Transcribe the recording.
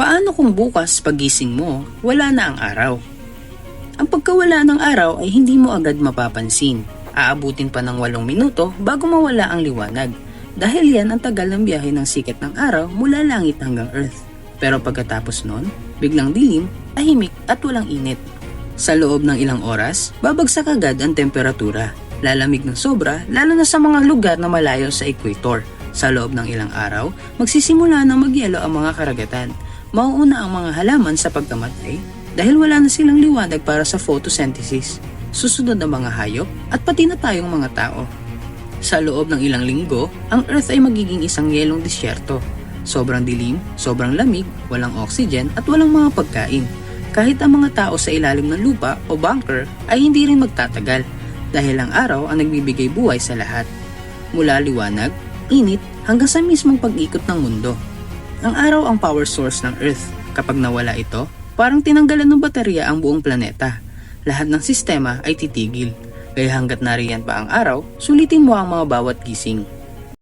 Paano kung bukas pagising mo, wala na ang araw? Ang pagkawala ng araw ay hindi mo agad mapapansin. Aabutin pa ng walong minuto bago mawala ang liwanag. Dahil yan ang tagal ng biyahe ng sikat ng araw mula langit hanggang earth. Pero pagkatapos nun, biglang dilim, tahimik at walang init. Sa loob ng ilang oras, babagsak agad ang temperatura. Lalamig ng sobra lalo na sa mga lugar na malayo sa equator. Sa loob ng ilang araw, magsisimula na magyelo ang mga karagatan. Mauuna ang mga halaman sa pagkamatay dahil wala na silang liwanag para sa photosynthesis. Susunod ang mga hayop at pati na tayong mga tao. Sa loob ng ilang linggo, ang Earth ay magiging isang yelong disyerto. Sobrang dilim, sobrang lamig, walang oxygen at walang mga pagkain. Kahit ang mga tao sa ilalim ng lupa o bunker ay hindi rin magtatagal dahil ang araw ang nagbibigay buhay sa lahat. Mula liwanag, init hanggang sa mismong pag-ikot ng mundo. Ang araw ang power source ng Earth. Kapag nawala ito, parang tinanggalan ng baterya ang buong planeta. Lahat ng sistema ay titigil. Kaya hanggat nariyan pa ang araw, sulitin mo ang mga bawat gising.